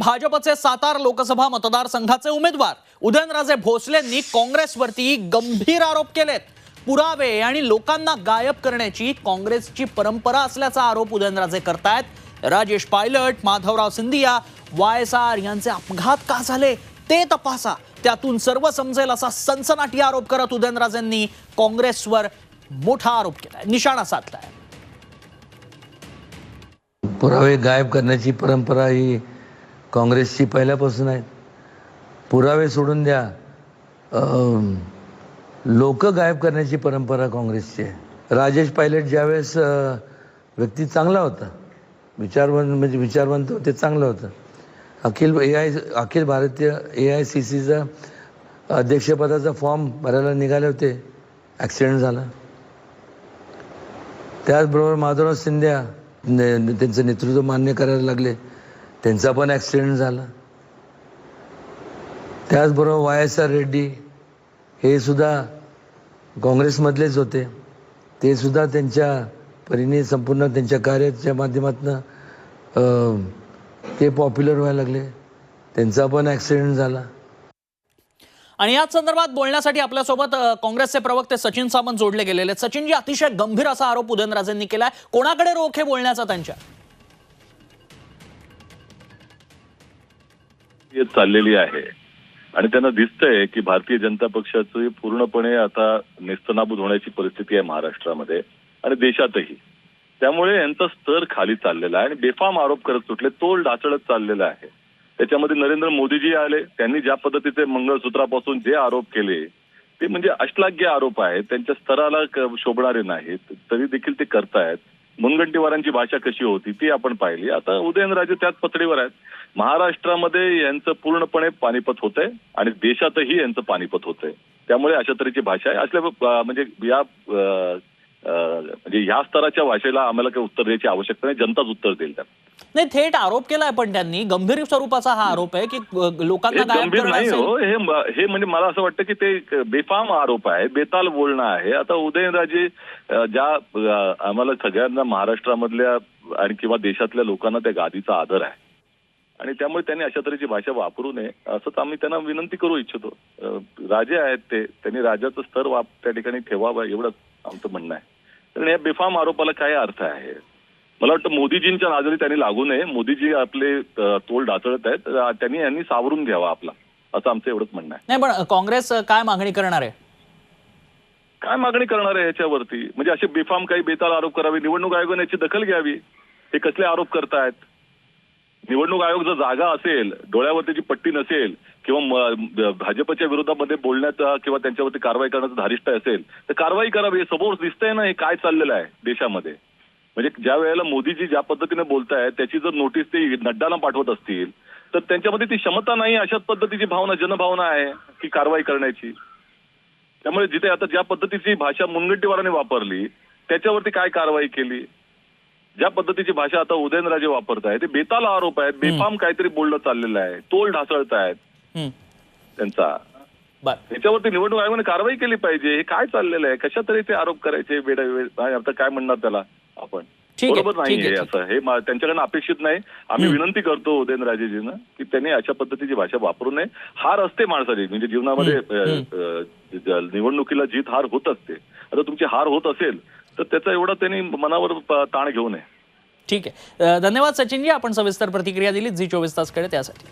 भाजपचे सातार लोकसभा मतदारसंघाचे उमेदवार उदयनराजे भोसलेंनी काँग्रेसवरती गंभीर आरोप केलेत. पुरावे आणि लोकांना गायब करण्याची काँग्रेसची परंपरा असल्याचा आरोप उदयनराजे करतायत. Rajesh Pilot Madhavrao Scindia Y S R यांचे अपघात का झाले? ते तपासा. त्यातून सर्व समजेल असा सनसनाटी आरोप करत उदयनराजेंनी काँग्रेसवर मोठा आरोप केलाय. निशाणा साधलाय पुरावे गायब करण्याची परंपरा ही काँग्रेसची पहिल्यापासून आहे पुरावे सोडून द्या. लोक गायब करण्याची परंपरा काँग्रेसची आहे. राजेश पायलट ज्यावेळेस व्यक्ती चांगला होता विचारवंत म्हणजे विचारवंत ते चांगलं होतं. अखिल ए I Akhil Bharatiya A I C सीचा अध्यक्षपदाचा फॉर्म भरायला निघाले होते. ॲक्सिडेंट झाला. त्याचबरोबर माधवराव सिंध्या ने- त्यांचं नेतृत्व मान्य करायला लागले. त्यांचा पण ॲक्सिडेंट झाला. त्याचबरोबर वाय एस आर रेड्डी हे सुद्धा काँग्रेसमधलेच होते. ते सुद्धा त्यांच्या परीने संपूर्ण त्यांच्या कार्याच्या माध्यमातून ते पॉप्युलर व्हायला लागले. त्यांचा पण ॲक्सिडेंट झाला. आणि याच संदर्भात बोलण्यासाठी आपल्यासोबत काँग्रेसचे प्रवक्ते सचिन सावंत जोडले गेलेले सचिनजी अतिशय गंभीर असा आरोप उदयनराजेंनी आहे कोणाकडे रोख हे बोलण्याचा त्यांच्या? येत चाललेली आहे. आणि त्यांना दिसतंय की भारतीय जनता पक्षाची पूर्णपणे आता नेस्तनाबूत होण्याची परिस्थिती आहे महाराष्ट्रामध्ये आणि देशातही. त्यामुळे यांचा स्तर खाली चाललेला आहे आणि बेफाम आरोप करत सुटले तोल डाचळत चाललेला आहे. त्याच्यामध्ये नरेंद्र मोदीजी आले त्यांनी ज्या पद्धतीचे मंगळसूत्रापासून जे आरोप केले ते म्हणजे अश्लाघ्य आरोप आहेत त्यांच्या स्तराला शोभणारे नाहीत तरी देखील ते करतायत. मुनगंटीवारांची भाषा कशी होती ती आपण पाहिली. आता उदयनराजे त्याच पतळीवर आहेत. महाराष्ट्रामध्ये यांचं पूर्णपणे पानिपत होतंय आणि देशातही यांचं पानिपत होतंय. त्यामुळे अशा तऱ्हेची भाषा आहे. असल्या म्हणजे या म्हणजे ह्या स्तराच्या भाषेला आम्हाला काही उत्तर द्यायची आवश्यकता नाही. जनताच उत्तर देईल त्यात नाही थेट आरोप केलाय पण त्यांनी. गंभीर स्वरूपाचा हा आरोप आहे की लोकांना हे गंभीर नाही. हो. म्हणजे मला असं वाटतं की ते एक बेफाम आरोप आहे. बेताल बोलणं आहे. आता उदयनराजे ज्या आम्हाला सगळ्यांना महाराष्ट्रामधल्या आणि किंवा देशातल्या लोकांना त्या गादीचा आदर आहे. आणि त्यामुळे त्यांनी अशा तऱ्हेची भाषा वापरू नये असंच आम्ही त्यांना विनंती करू इच्छितो. राजे आहेत ते. त्यांनी राजाचं स्तर वाप त्या ठिकाणी ठेवावं एवढंच आमचं म्हणणं आहे. कारण या बेफाम आरोपाला काय अर्थ आहे? मला वाटतं मोदीजींच्या नाजरी त्यांनी लागू नये. मोदीजी आपले तोल डाचळत आहेत. त्यांनी यांनी सावरून घ्यावा आपला. असं आमचं एवढंच म्हणणं आहे. नाही पण काँग्रेस काय मागणी करणार आहे? काय मागणी करणार आहे याच्यावरती म्हणजे असे बेफाम काही बेताल आरोप करावे. निवडणूक आयोगाने याची दखल घ्यावी. हे कसले आरोप करतायत? निवडणूक आयोग जर जागा असेल डोळ्यावरती जी पट्टी नसेल किंवा भाजपच्या विरोधामध्ये बोलण्याचा किंवा त्यांच्यावरती कारवाई करण्याचं धारिष्ट असेल तर कारवाई करावी समोर दिसतंय ना हे काय चाललेलं आहे देशामध्ये? म्हणजे ज्या वेळेला मोदीजी ज्या पद्धतीने बोलतायत त्याची जर नोटीस ते नड्डाला पाठवत असतील तर त्यांच्यामध्ये ती क्षमता नाही अशाच पद्धतीची भावना जनभावना आहे की कारवाई करण्याची. त्यामुळे जिथे आता ज्या पद्धतीची भाषा मुनगंटीवाराने वापरली त्याच्यावरती काय कारवाई केली? ज्या पद्धतीची भाषा आता उदयनराजे वापरत आहे ते बेताल आरोप आहेत बेफाम काहीतरी बोलणं चाललेलं आहे तोल ढासळत आहेत. त्यांचा. त्याच्यावरती निवडणूक आयोगाने कारवाई केली पाहिजे हे काय चाललेलं आहे कशा तरी ते आरोप करायचे वेडा आता काय म्हणणार त्याला आपण? बरोबर नाही असं. हे त्यांच्याकडनं अपेक्षित नाही. आम्ही विनंती करतो उदयनराजेजींना की त्यांनी अशा पद्धतीची भाषा वापरू नये. हार असते माणसाची म्हणजे जीवनामध्ये निवडणुकीला जीत हार होत असते. आता तुमची हार होत असेल तर त्याचा एवढा त्यांनी मनावर ताण घेऊ नये. ठीक आहे. धन्यवाद सचिनजी. आपण सविस्तर प्रतिक्रिया दिली जी चोवीस तासकडे त्यासाठी.